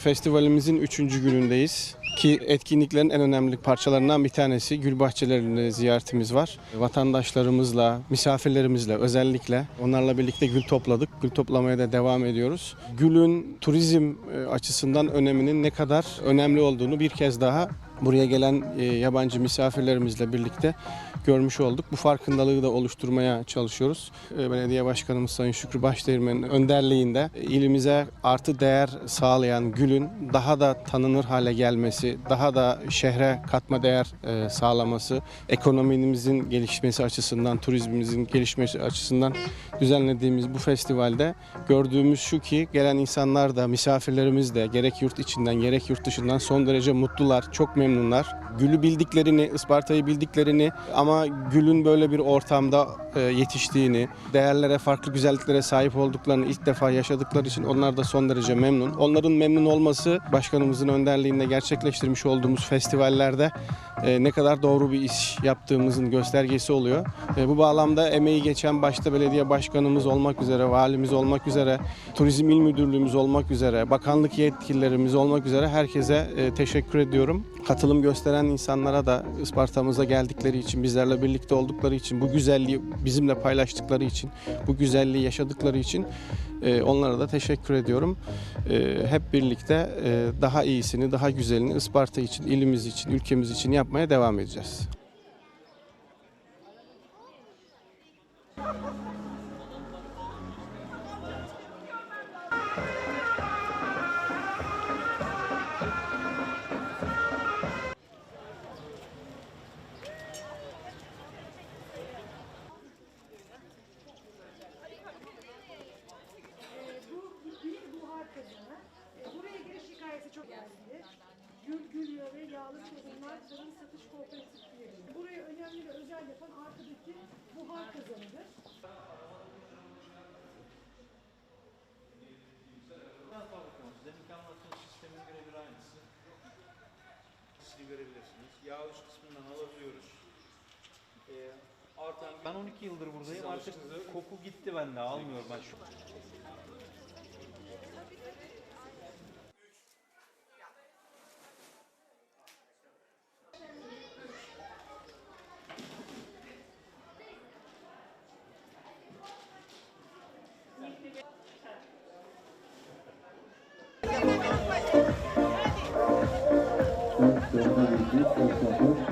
Festivalimizin 3. günündeyiz ki etkinliklerin en önemli parçalarından bir tanesi gül bahçelerinde ziyaretimiz var. Vatandaşlarımızla, misafirlerimizle özellikle onlarla birlikte gül topladık. Gül toplamaya da devam ediyoruz. Gülün turizm e, açısından öneminin ne kadar önemli olduğunu bir kez daha buraya gelen e, yabancı misafirlerimizle birlikte görmüş olduk. Bu farkındalığı da oluşturmaya çalışıyoruz. E, Belediye Başkanımız Sayın Şükrü Başdeğirmen'in önderliğinde e, ilimize artı değer sağlayan gülün daha da tanınır hale gelmesi, daha da şehre katma değer e, sağlaması, ekonomimizin gelişmesi açısından, turizmimizin gelişmesi açısından düzenlediğimiz bu festivalde gördüğümüz şu ki gelen insanlar da misafirlerimiz de gerek yurt içinden gerek yurt dışından son derece mutlular, çok memnunlar. Gülü bildiklerini, Isparta'yı bildiklerini ama gülün böyle bir ortamda e, yetiştiğini, değerlere, farklı güzelliklere sahip olduklarını ilk defa yaşadıkları için onlar da son derece memnun. Onların memnun olması başkanımızın önderliğinde gerçekleştirmiş olduğumuz festivallerde e, ne kadar doğru bir iş yaptığımızın göstergesi oluyor. E, bu bağlamda emeği geçen başta belediye başkanımız olmak üzere, valimiz olmak üzere, turizm il müdürlüğümüz olmak üzere, bakanlık yetkililerimiz olmak üzere herkese teşekkür ediyorum. Katılım gösteren insanlara da Isparta'mıza geldikleri için, bizlerle birlikte oldukları için, bu güzelliği bizimle paylaştıkları için, bu güzelliği yaşadıkları için e, onlara da teşekkür ediyorum. E, hep birlikte e, daha iyisini, daha güzelini Isparta için, ilimiz için, ülkemiz için yapmaya devam edeceğiz. Ve yağlı tohumlar tarım satış kooperatifleri. Burayı önemli ve özel yapan arkadaki buhar kazanıdır. Biraz daha bakalım. Deminki anlattığınız sistemin birebir aynısı. Sizi görebilirsiniz. Yağ üst kısmından alabiliyoruz. Ee, artan ben 12 yıldır buradayım. Artık koku gitti bende. Almıyorum ben şu. 5, 118, 512,